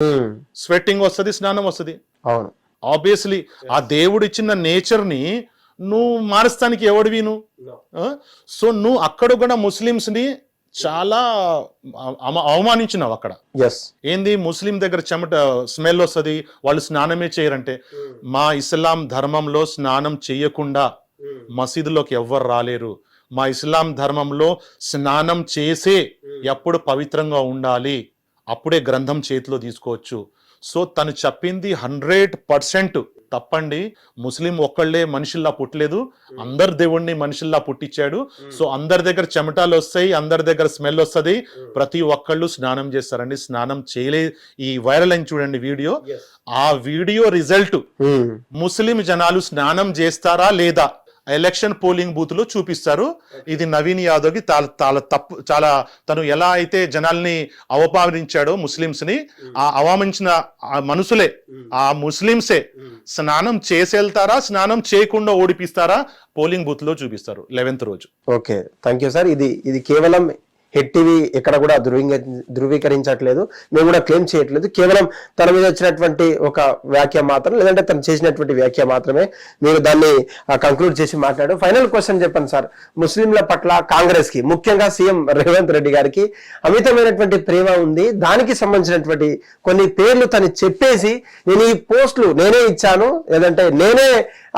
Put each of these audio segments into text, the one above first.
ఉమ్, sweating వస్తుంది స్నానం వస్తుంది. అవును. ఆబ్వియస్లీ ఆ దేవుడు ఇచ్చిన నేచర్ని నువ్వు మారుస్తానికి ఎవడివి నువ్వు సో నువ్వు అక్కడ కూడా ముస్లిమ్స్ని చాలా అవమానించినావు అక్కడ. ఎస్ ఏంది? ముస్లిం దగ్గర చెమట స్మెల్ వస్తుంది వాళ్ళు స్నానమే చేయరంటే. మా ఇస్లాం ధర్మంలో స్నానం చేయకుండా మసీదులోకి ఎవ్వరు రాలేరు. మా ఇస్లాం ధర్మంలో స్నానం చేసే ఎప్పుడు పవిత్రంగా ఉండాలి. అప్పుడే గ్రంథం చేతిలో తీసుకోవచ్చు. సో తను చెప్పింది హండ్రెడ్ పర్సెంట్ తప్పండి. ముస్లిం ఒక్కళ్ళే మనుషుల్లా పుట్టలేదు. అందరు దేవుణ్ణి మనుషుల్లా పుట్టించాడు. సో అందరి దగ్గర చెమటాలు వస్తాయి అందరి దగ్గర స్మెల్ వస్తుంది. ప్రతి ఒక్కళ్ళు స్నానం చేస్తారండి. స్నానం చేయలే ఈ వైరల్ అని చూడండి వీడియో. ఆ వీడియో రిజల్ట్ ముస్లిం జనాలు స్నానం చేస్తారా లేదా ఎలక్షన్ పోలింగ్ బూత్లో చూపిస్తారు ఇది నవీన్ యాదవ్కి చాలా తప్పు చాలా తను ఎలా అయితే జనాల్ని అవమానించాడో ముస్లింస్ని ఆ అవమానించిన ఆ మనుషులే ఆ ముస్లింసే స్నానం చేసి వెళ్తారా స్నానం చేయకుండా ఓడిపిస్తారా పోలింగ్ బూత్లో చూపిస్తారు లెవెన్త్ రోజు. ఓకే. Thank you sir. ఇది ఇది కేవలం హెడ్ టీవీ ఎక్కడ కూడా ధృవీకరి ధృవీకరించట్లేదు. మేము కూడా క్లెయిమ్ చేయట్లేదు. కేవలం తన మీద వచ్చినటువంటి ఒక వ్యాఖ్య మాత్రం లేదంటే తను చేసినటువంటి వ్యాఖ్య మాత్రమే మీరు దాన్ని కంక్లూడ్ చేసి మాట్లాడు. ఫైనల్ క్వశ్చన్ చెప్పండి సార్. ముస్లింల పట్ల కాంగ్రెస్కి ముఖ్యంగా సీఎం రేవంత్ రెడ్డి గారికి అమితమైనటువంటి ప్రేమ ఉంది. దానికి సంబంధించినటువంటి కొన్ని పేర్లు తను చెప్పేసి నేను ఈ పోస్టులు నేనే ఇచ్చాను లేదంటే నేనే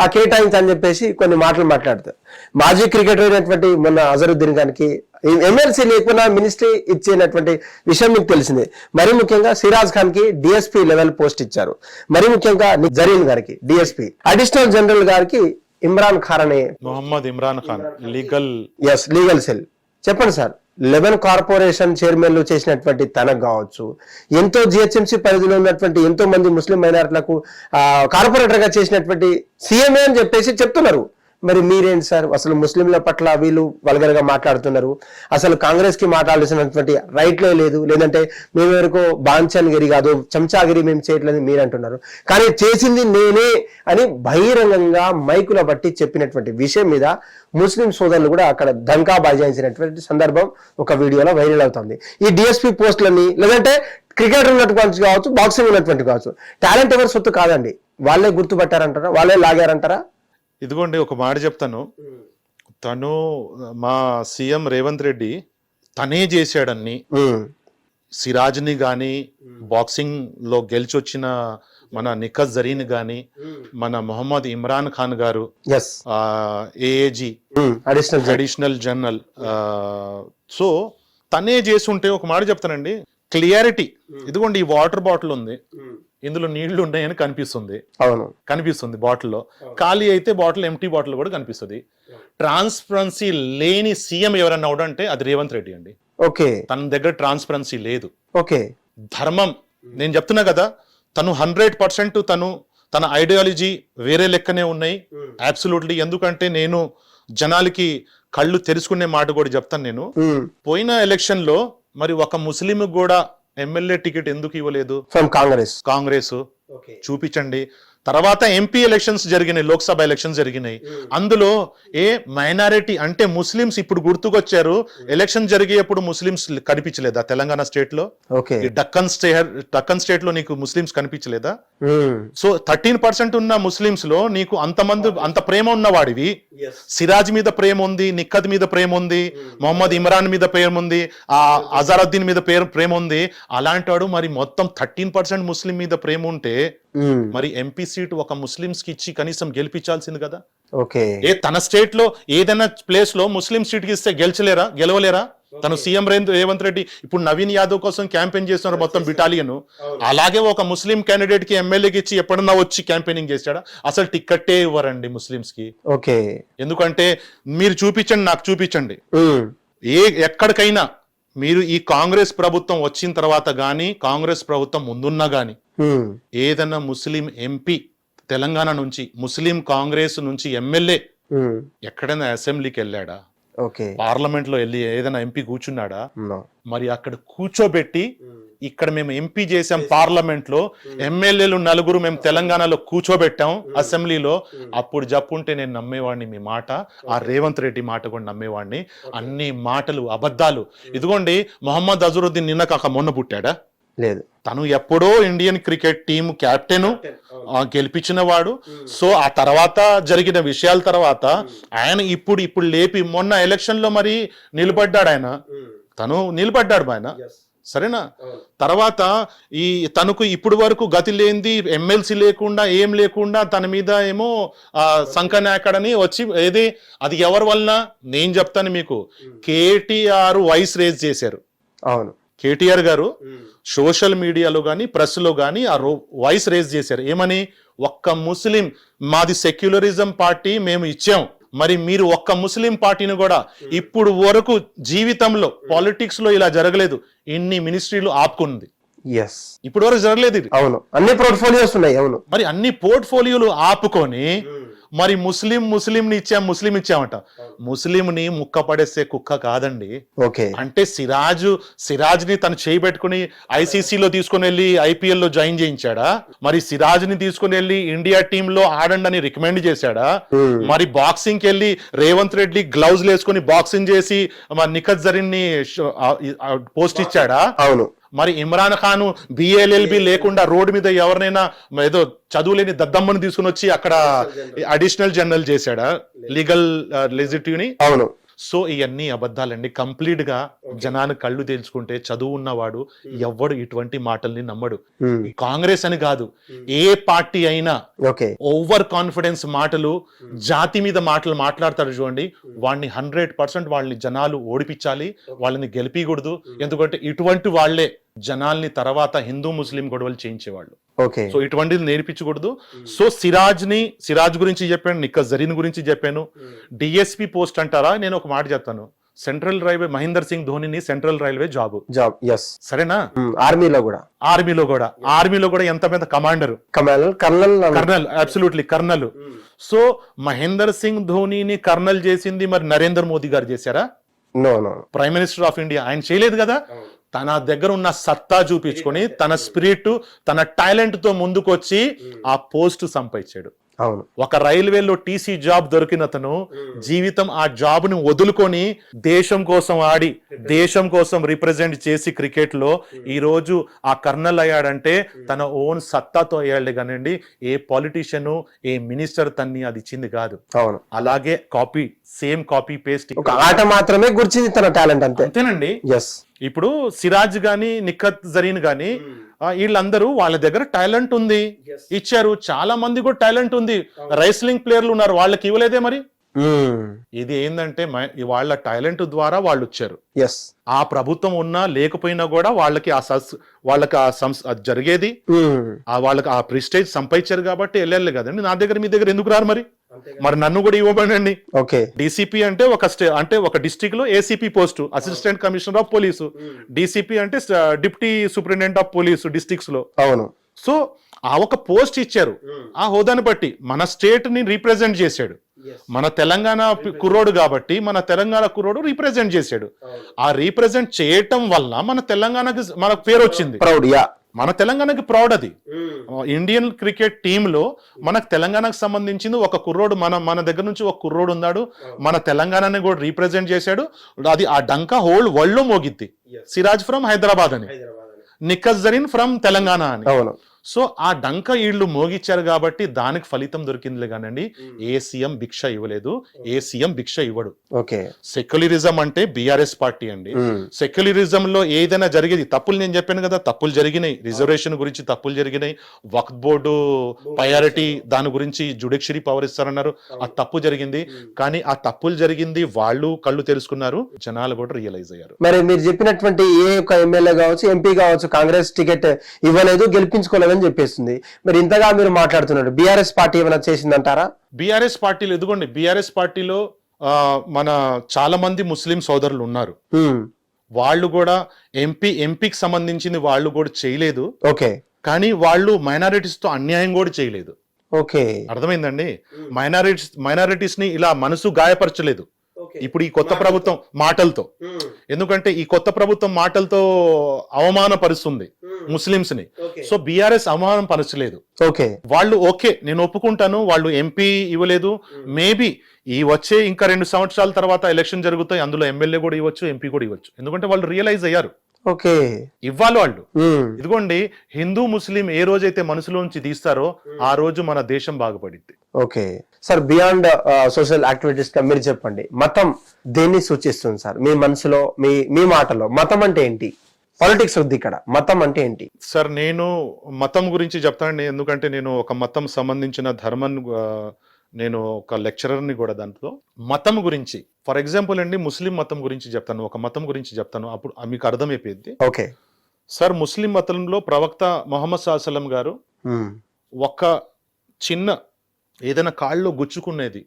ఆ కేటాయించని చెప్పేసి కొన్ని మాటలు మాట్లాడతారు. మాజీ క్రికెటర్ అయినటువంటి మొన్న అజరుద్దీన్ గారికి ఎమ్మెల్సీ లేకుండా మినిస్ట్రీ ఇచ్చేటటువంటి విషయం మీకు తెలిసిందే. మరి ముఖ్యంగా సిరాజ్ ఖాన్కి డిఎస్పీ లెవెల్ పోస్ట్ ఇచ్చారు. మరి ముఖ్యంగా జరీన్ గారికి డిఎస్పీ అడిషనల్ జనరల్ గారికి ఇమ్రాన్ ఖాన్ అనే Mohammed Imran Khan legal S legal cell. చెప్పండి సార్ లెవెన్ కార్పొరేషన్ చైర్మన్లు చేసినటువంటి తనకు కావచ్చు ఎంతో జిహెచ్ఎంసీ పరిధిలో ఉన్నటువంటి ఎంతో మంది ముస్లిం మైనారిటీలకు కార్పొరేటర్గా చేసినటువంటి సీఎంఏ అని చెప్పేసి చెప్తున్నారు. మరి మీరేంటి సార్? అసలు ముస్లింల పట్ల వీళ్ళు వల్గర్గా మాట్లాడుతున్నారు. అసలు కాంగ్రెస్కి మాట్లాడాల్సినటువంటి రైట్లే లేదు. లేదంటే మేము వరకు బాంఛన్గిరి కాదు చెంచాగిరి మేము చేయట్లేదు మీరు అంటున్నారు కానీ చేసింది నేనే అని బహిరంగంగా మైకుల బట్టి చెప్పినటువంటి విషయం మీద ముస్లిం సోదరులు కూడా అక్కడ దంకా బాజాయించినటువంటి సందర్భం ఒక వీడియోలో వైరల్ అవుతుంది. ఈ డిఎస్పీ పోస్టులని లేదంటే క్రికెట్ ఉన్నటువంటి కావచ్చు బాక్సింగ్ ఉన్నటువంటి కావచ్చు టాలెంట్ ఎవరి సొత్తు కాదండి. వాళ్ళే గుర్తుపట్టారంటారా? వాళ్ళే లాగారంటారా? ఇదిగోండి ఒక మాట చెప్తాను. తను మా సీఎం రేవంత్ రెడ్డి తనే చేశాడన్ని. సిరాజ్ని కానీ బాక్సింగ్లో గెలిచొచ్చిన మన నిఖత్ జరీన్ కానీ మన మొహమ్మద్ ఇమ్రాన్ ఖాన్ గారు AAG additional. Additional general so తనే చేసుంటే ఒక మాట చెప్తానండి. క్లియారిటీ. ఇదిగోండి ఈ వాటర్ బాటిల్ ఉంది. ఇందులో నీళ్ళు ఉన్నాయని కనిపిస్తుంది. అవును. కనిపిస్తుంది బాటిల్లో. ఖాళీ అయితే బాటిల్ ఎంటీ బాటిల్ కూడా కనిపిస్తుంది. ట్రాన్స్పరెన్సీ లేని సీఎం ఎవరన్నా అంటే అది రేవంత్ రెడ్డి అండి. ఓకే. తన దగ్గర ట్రాన్స్పరెన్సీ లేదు. ఓకే. ధర్మం. నేను చెప్తున్నా కదా తను హండ్రెడ్ పర్సెంట్ తను తన ఐడియాలజీ వేరే లెక్కనే ఉన్నాయి. అబ్సల్యూట్లీ ఎందుకంటే నేను జనాలకి కళ్ళు తెరుచుకునే మాట కూడా చెప్తాను నేను. పోయిన ఎలక్షన్లో మరి ఒక ముస్లిం కూడా ఎమ్మెల్యే టికెట్ ఎందుకు ఇవ్వలేదు? ఫ్రమ్ కాంగ్రెస్ కాంగ్రెస్ చూపించండి. తర్వాత ఎంపీ ఎలక్షన్స్ జరిగినాయి లోక్సభ ఎలక్షన్స్ జరిగినాయి. అందులో ఏ మైనారిటీ అంటే ముస్లిమ్స్ ఇప్పుడు గుర్తుకొచ్చారు ఎలక్షన్ జరిగేప్పుడు ముస్లిమ్స్ కనిపించలేదా తెలంగాణ స్టేట్లో? డక్కన్ స్టే డక్కన్ స్టేట్లో నీకు ముస్లిమ్స్ కనిపించలేదా? ఉమ్, సో థర్టీన్ పర్సెంట్ ఉన్న ముస్లిమ్స్లో నీకు అంతమంది అంత ప్రేమ ఉన్నవాడివి. సిరాజ్ మీద ప్రేమ ఉంది నిక్కత్ మీద ప్రేమ ఉంది మొహమ్మద్ ఇమ్రాన్ మీద ప్రేమ ఉంది ఆ అజారుద్దీన్ మీద పేరు ప్రేమ ఉంది. అలాంటి వాడు మరి మొత్తం థర్టీన్ పర్సెంట్ ముస్లిం మీద ప్రేమ ఉంటే మరి ఎంపీ సీట్ ఒక ముస్లిమ్స్కి ఇచ్చి కనీసం గెలిపించాల్సింది కదా? ఓకే. ఏ తన స్టేట్లో ఏదైనా ప్లేస్లో ముస్లిం సీట్కి ఇస్తే గెలిచలేరా? గెలవలేరా? తను సీఎం రేవంత్ రేవంత్ రెడ్డి ఇప్పుడు నవీన్ యాదవ్ కోసం క్యాంపెయిన్ చేస్తున్నారు మొత్తం బిటాలియన్ అలాగే ఒక ముస్లిం క్యాండిడేట్కి ఎమ్మెల్యేకి ఇచ్చి ఎప్పుడన్నా వచ్చి క్యాంపెయినింగ్ చేశాడా? అసలు టిక్కెట్టే ఇవ్వరండి ముస్లిమ్స్కి ఓకే. ఎందుకంటే మీరు చూపించండి నాకు చూపించండి. ఏ ఎక్కడికైనా మీరు ఈ కాంగ్రెస్ ప్రభుత్వం వచ్చిన తర్వాత గానీ కాంగ్రెస్ ప్రభుత్వం ముందున్నా గానీ ఏదన్నా ముస్లిం ఎంపీ తెలంగాణ నుంచి ముస్లిం కాంగ్రెస్ నుంచి ఎమ్మెల్యే ఉమ్, ఎక్కడైనా అసెంబ్లీకి వెళ్ళాడా? పార్లమెంట్లో వెళ్ళి ఏదైనా ఎంపీ కూర్చున్నాడా. మరి అక్కడ కూర్చోబెట్టి ఇక్కడ మేము ఎంపీ చేసాం పార్లమెంట్లో ఎమ్మెల్యేలు నలుగురు మేము తెలంగాణలో కూర్చోబెట్టాం అసెంబ్లీలో. అప్పుడు జప్పుంటే నేను నమ్మేవాడిని మీ మాట ఆ రేవంత్ రెడ్డి మాట కూడా నమ్మేవాడిని. అన్ని మాటలు అబద్ధాలు. ఇదిగోండి మొహమ్మద్ అజరుద్దీన్ నిన్న కాక మొన్న పుట్టాడా? లేదు. తను ఎప్పుడో ఇండియన్ క్రికెట్ టీం కెప్టెన్ గెలిపించిన వాడు. సో ఆ తర్వాత జరిగిన విషయాల తర్వాత ఆయన ఇప్పుడు ఇప్పుడు లేపి మొన్న ఎలక్షన్లో మరి నిలబడ్డాడు ఆయన. తను నిలబడ్డాడు ఆయన. సరేనా? తర్వాత ఈ తనకు ఇప్పుడు వరకు గతి లేనిది ఎమ్మెల్సీ లేకుండా ఏం లేకుండా తన మీద ఏమో ఆ సంకనాకడని వచ్చి ఏది అది ఎవరి వలన? నేను చెప్తాను మీకు. కేటీఆర్ వాయిస్ రేజ్ చేశారు. అవును. కేటీఆర్ గారు సోషల్ మీడియాలో కానీ ప్రెస్లో కానీ ఆ రో వాయిస్ రేజ్ చేశారు. ఏమని? ఒక్క ముస్లిం మాది సెక్యులరిజం పార్టీ మేము ఇచ్చాం. మరి మీరు ఒక్క ముస్లిం పార్టీని కూడా ఇప్పుడు వరకు జీవితంలో పాలిటిక్స్లో ఇలా జరగలేదు. ఇన్ని మినిస్ట్రీలు ఆపుకుంది. ఎస్ ఇప్పుడు వరకు జరగలేదు ఇది. అవును. అన్ని పోర్ట్ఫోలియోస్ ఉన్నాయి. అవును. మరి అన్ని పోర్ట్ఫోలియోలు ఆపుకొని మరి ముస్లిం ముస్లింని ఇచ్చాం ముస్లిం ఇచ్చామట. ముస్లింని ముక్క పడేసే కుక్క కాదండి. ఓకే. అంటే సిరాజ్ సిరాజ్ని తను చేయి పెట్టుకుని ఐసీసీలో తీసుకుని వెళ్ళి ఐపీఎల్లో జాయిన్ చేయించాడా? మరి సిరాజ్ని తీసుకుని వెళ్ళి ఇండియా టీమ్లో ఆడండి అని రికమెండ్ చేశాడా? మరి బాక్సింగ్కి వెళ్ళి రేవంత్ రెడ్డి గ్లౌజ్ వేసుకుని బాక్సింగ్ చేసి మరి నిఖత్ జరీన్ని పోస్ట్ ఇచ్చాడా? అవును. మరి ఇమ్రాన్ ఖాన్ బిఏఎల్ఎల్బి లేకుండా రోడ్డు మీద ఎవరినైనా ఏదో చదువులేని దద్దమ్మని తీసుకుని వచ్చి అక్కడ అడిషనల్ జనరల్ చేశాడా? లీగల్ లెజిటివ్ని అవును. సో ఇవన్నీ అబద్ధాలండి. కంప్లీట్గా జనాన్ని కళ్ళు తేల్చుకుంటే చదువు ఉన్నవాడు ఎవ్వడు ఇటువంటి మాటల్ని నమ్మడు. కాంగ్రెస్ అని కాదు. ఏ పార్టీ అయినా ఓకే. ఓవర్ కాన్ఫిడెన్స్ మాటలు జాతి మీద మాటలు మాట్లాడతారు చూడండి. వాడిని హండ్రెడ్ పర్సెంట్ వాళ్ళని జనాలు ఓడిపించాలి వాళ్ళని గెలిపించకూడదు ఎందుకంటే ఇటువంటి వాళ్ళే జనాల్ని తర్వాత హిందూ ముస్లిం గొడవలు చేయించేవాళ్ళు. ఓకే. సో ఇటువంటిది నేర్పించకూడదు. సో సిరాజ్ని సిరాజ్ గురించి చెప్పాను నిక్క జరీన్ గురించి చెప్పాను. డిఎస్పి పోస్ట్ అంటారా? నేను ఒక మాట చెప్తాను. Central railway Mahender Singh ధోనిని central railway job. Job yes సరేనా? ఆర్మీలో కూడా. ఆర్మీలో కూడా. ఆర్మీలో కూడా ఎంత పెద్ద commander? Colonel colonel absolutely colonel. So Mahendra Singh ధోనిని colonel చేసింది మరి నరేంద్ర మోదీ గారు చేశారా? No no prime minister of India ఆయన చేయలేదు కదా? తన దగ్గర ఉన్న సత్తా చూపించుకొని తన స్పిరిట్ తన టాలెంట్తో ముందుకొచ్చి ఆ పోస్ట్ సంపాదించాడు. అవును. ఒక రైల్వేలో టీసీ జాబ్ దొరికిన అతను జీవితం ఆ జాబ్ని వదులుకొని దేశం కోసం ఆడి దేశం కోసం రిప్రజెంట్ చేసి క్రికెట్లో ఈ రోజు ఆ కర్నల్ అయ్యాడంటే తన ఓన్ సత్తాతో అయ్యాడు కానివ్వండి ఏ పాలిటీషియన్ ఏ మినిస్టర్ తన్ని అది ఇచ్చింది కాదు. అవును. అలాగే కాపీ సేమ్ కాపీ పేస్ట్ ఒక ఆట మాత్రమే గుర్చింది తన టాలెంట్ అంతే. అంతేనండి. ఎస్ ఇప్పుడు సిరాజ్ గాని నిఖత్ జరీన్ గాని ఆ, వీళ్ళందరూ వాళ్ళ దగ్గర టాలెంట్ ఉంది. ఇచ్చారు. చాలా మంది కూడా టాలెంట్ ఉంది. రైస్లింగ్ ప్లేయర్లు ఉన్నారు. వాళ్ళకి ఇవ్వలేదే మరి? ఇది ఏంటంటే వాళ్ళ టాలెంట్ ద్వారా వాళ్ళు వచ్చారు. ఎస్ ఆ ప్రభుత్వం ఉన్నా లేకపోయినా కూడా వాళ్ళకి ఆ సస్ వాళ్ళకి ఆ సంస్ అది జరిగేది. ఆ వాళ్ళకి ఆ ప్రిస్టేజ్ సంపాదించారు కాబట్టి వెళ్ళాలి కదండి. నా దగ్గర మీ దగ్గర ఎందుకు రారు మరి? మరి నన్ను కూడా ఇవ్వబడండి ఓకే. డీసీపీ అంటే ఒక స్టే అంటే ఒక డిస్టిక్లో ACP post assistant commissioner of police. DCP అంటే డిప్యూటీ సూపరింటెండెంట్ ఆఫ్ పోలీసు డిస్ట్రిక్ట్స్లో అవును. సో ఆ ఒక పోస్ట్ ఇచ్చారు. ఆ హోదాని బట్టి మన స్టేట్ని రీప్రజెంట్ చేశాడు. మన తెలంగాణ కుర్రోడు కాబట్టి మన తెలంగాణ కుర్రోడు రీప్రజెంట్ చేశాడు. ఆ రీప్రజెంట్ చేయటం వల్ల మన తెలంగాణకి మనకు పేరు వచ్చింది ప్రౌడ్ యా. మన తెలంగాణకి ప్రౌడ్ అది. ఇండియన్ క్రికెట్ టీమ్లో మనకు తెలంగాణకు సంబంధించింది ఒక కుర్రోడు మన మన దగ్గర నుంచి ఒక కుర్రోడు ఉన్నాడు. మన తెలంగాణని కూడా రీప్రజెంట్ చేశాడు. అది ఆ డంకా హోల్ వరల్డ్లో మోగిద్ది. సిరాజ్ ఫ్రమ్ హైదరాబాద్ అని. నిక్కస్ జరీన్ ఫ్రమ్ తెలంగాణ అని. సో ఆ డంక ఈళ్ళు మోగిచ్చారు కాబట్టి దానికి ఫలితం దొరికిందిలే కానండి. ఏ సీఎం భిక్ష ఇవ్వలేదు. ఏ సీఎం భిక్ష ఇవ్వడు. ఓకే. సెక్యులరిజం అంటే బిఆర్ఎస్ పార్టీ అండి. సెక్యులరిజం లో ఏదైనా జరిగేది తప్పులు నేను చెప్పాను కదా తప్పులు జరిగినాయి. రిజర్వేషన్ గురించి తప్పులు జరిగినాయి. వక్త్ బోర్డు ప్రయారిటీ దాని గురించి జుడిషియరీ పవర్ ఇస్తారన్నారు. ఆ తప్పు జరిగింది. కానీ ఆ తప్పులు జరిగింది వాళ్ళు కళ్ళు తెలుసుకున్నారు. జనాలు కూడా రియలైజ్ అయ్యారు. మరి మీరు చెప్పినటువంటి ఏ ఒక్క ఎమ్మెల్యే కావచ్చు ఎంపీ కావచ్చు కాంగ్రెస్ టికెట్ ఇవ్వలేదు గెలిపించుకోలేదని చెప్పేస్తుంది. మరి ఇంతగా మీరు మాట్లాడుతున్నారు. బీఆర్ఎస్ పార్టీ ఏమైనా చేసిందంటారా? బీఆర్ఎస్ పార్టీలో ఎదుగోండి. బీఆర్ఎస్ పార్టీలో మన చాలా మంది ముస్లిం సోదరులు ఉన్నారు. వాళ్ళు కూడా ఎంపీ ఎంపీకి సంబంధించింది వాళ్ళు కూడా చేయలేదు. ఓకే. కానీ వాళ్ళు మైనారిటీస్తో అన్యాయం కూడా చేయలేదు. ఓకే. అర్థమైందండి? మైనారిటీస్ మైనారిటీస్ని ఇలా మనసు గాయపరచలేదు. ఇప్పుడు ఈ కొత్త ప్రభుత్వం మాటలతో. ఎందుకంటే ఈ కొత్త ప్రభుత్వం మాటలతో అవమానపరుస్తుంది ముస్లింస్ని సో బీఆర్ఎస్ అవమానం పరచలేదు. ఓకే వాళ్ళు ఓకే నేను ఒప్పుకుంటాను వాళ్ళు ఎంపీ ఇవ్వలేదు. మేబీ ఈ వచ్చే ఇంకా రెండు సంవత్సరాల తర్వాత ఎలక్షన్ జరుగుతాయి అందులో ఎమ్మెల్యే కూడా ఇవ్వచ్చు ఎంపీ కూడా ఇవ్వచ్చు. ఎందుకంటే వాళ్ళు రియలైజ్ అయ్యారు. ఓకే ఇవ్వాలి వాళ్ళు. ఇదిగోండి హిందూ ముస్లిం ఏ రోజైతే మనసులోంచి తీస్తారో ఆ రోజు మన దేశం బాగుపడిద్ది. ఓకే సార్ బియాండ్ సోషల్ యాక్టివిటీస్గా మీరు చెప్పండి. మతం దేన్ని సూచిస్తుంది సార్? మీ మనసులో మీ మీ మాటలో మతం అంటే ఏంటి? పాలిటిక్స్ వద్దు ఇక్కడ. మతం అంటే ఏంటి? సార్ నేను మతం గురించి చెప్తానండి. ఎందుకంటే నేను ఒక మతం సంబంధించిన ధర్మం ఆ, నేను ఒక లెక్చరర్ని కూడా దాంట్లో. మతం గురించి ఫర్ ఎగ్జాంపుల్ అండి ముస్లిం మతం గురించి చెప్తాను. ఒక మతం గురించి చెప్తాను. అప్పుడు మీకు అర్థమైపోయింది. ఓకే. సార్ ముస్లిం మతంలో ప్రవక్త మొహమ్మద్ సాహసలం గారు ఒక చిన్న ఏదైనా కాళ్ళలో గుచ్చుకునేది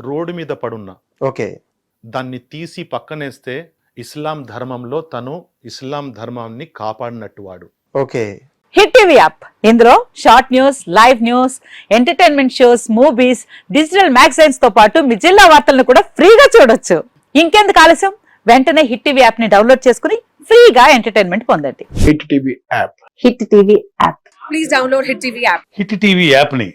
రోడ్డు మీద పడున్నా. ఓకే. దాన్ని తీసి పక్కనేస్తే ఇస్లాం ధర్మంలో తను ఇస్లాం ధర్మాన్ని కాపాడినట్టు వాడు. ఓకే. Hit TV app. ఇందులో short news live news entertainment shows movies digital మ్యాగజైన్స్తో పాటు మీ జిల్లా వార్తలను కూడా ఫ్రీగా చూడొచ్చు. ఇంకెందుకు ఆలస్యం? వెంటనే హిట్ టీవీ యాప్ని డౌన్లోడ్ చేసుకుని ఫ్రీగా ఎంటర్టైన్మెంట్ పొందండి. Hit TV app. Hit TV app. Please download Hit TV app. Hit TV యాప్ని